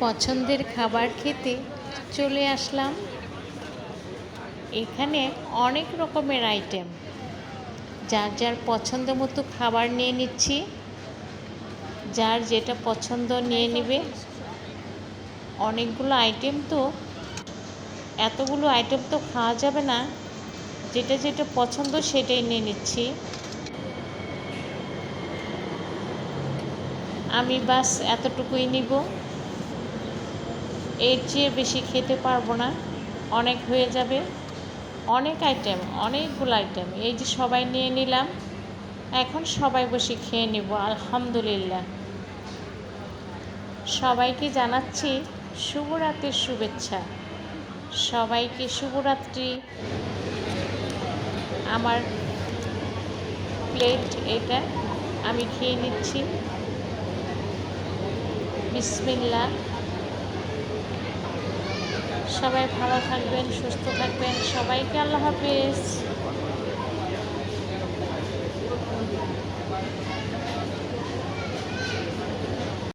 পছন্দের খাবার খেতে চলে আসলাম। এখানে অনেক রকমের আইটেম যার যার পছন্দ মতো খাবার নিয়ে নিচ্ছি। যার যেটা পছন্দ নিয়ে নেবে। অনেকগুলো আইটেম তো। এতগুলো আইটেম তো খাওয়া যাবে না। যেটা যেটা পছন্দ সেটাই নিয়ে নিচ্ছি। আমি বাস এতটুকুই নিব। এর চেয়ে বেশি খেতে পারব না। অনেক হয়ে যাবে। অনেক আইটেম অনেকগুলো আইটেম এই যে সবাই নিয়ে নিলাম। এখন সবাই বসে খেয়ে নেব, আলহামদুলিল্লাহ। সবাইকে জানাচ্ছি শুভরাত্রির শুভেচ্ছা। সবাইকে শুভরাত্রি। আমার প্লেট এটা আমি খেয়ে নিচ্ছি। বিসমিল্লা সবাই ভালো থাকবেন সুস্থ থাকবেন। সবাইকে আল্লাহ হাফিজ।